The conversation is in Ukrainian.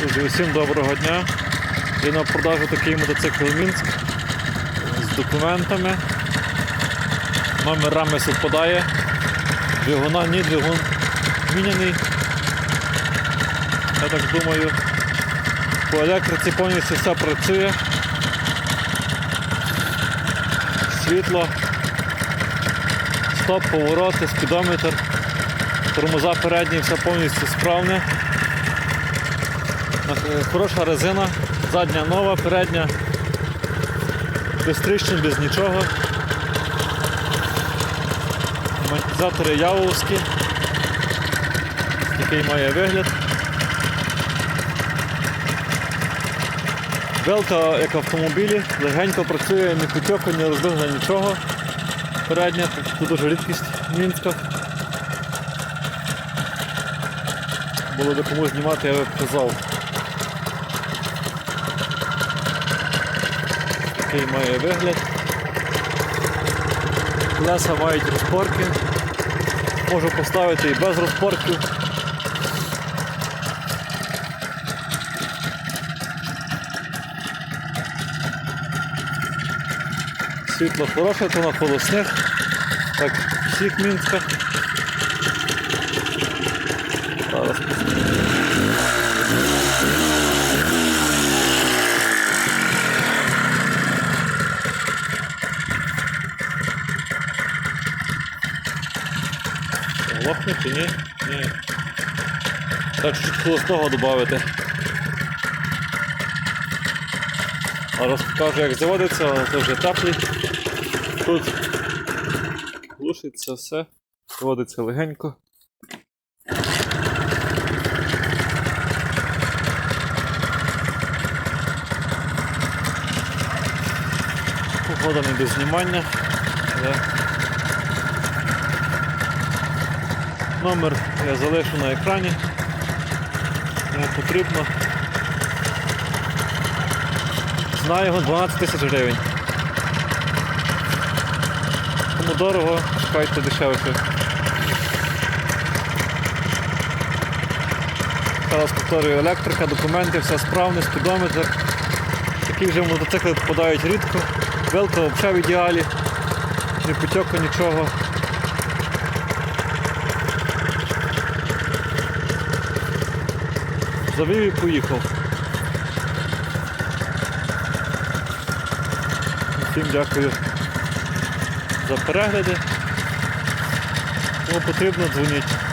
Друзі, усім доброго дня. Є на продажу такий мотоцикл Мінськ з документами. Номер рами совпадає. Двигуна ні, двигун міняний. Я так думаю. По електриці повністю все працює. Світло, стоп, повороти, спідометр, тормоза передні, все повністю справне. Е, Хороша резина, задня нова, передня без тріщин, без нічого. Амортизатори Явовські. Такий має вигляд. Белка, як в автомобілі, легенько працює, ні потьоку, ні розбигла, нічого. Передня, це дуже рідкість в Мінськах. Було би комусь знімати, я би показав. Такий має вигляд. Колеса мають розпорки. Можу поставити і без розпорків. Світло хороше, то на полосних, так в всіх мінськах. Лохне ні? Ні. Так чуть холостого додати. Зараз покажу як заводиться, але це вже теплий. Тут глушиться все, заводиться легенько. Погода не до знімання. але Номер я залишу на екрані. Кому потрібно. Ціна його 12 тисяч гривень. Кому дорого, шукайте дешевше. Зараз повторюю, електрика, документи, все справне, спідометр. Такі вже мотоцикли попадають рідко. Велка взагалі в ідеалі. Не потьоку нічого. Завів і поїхав. Всім дякую за перегляди. Кому потрібно, дзвоніть.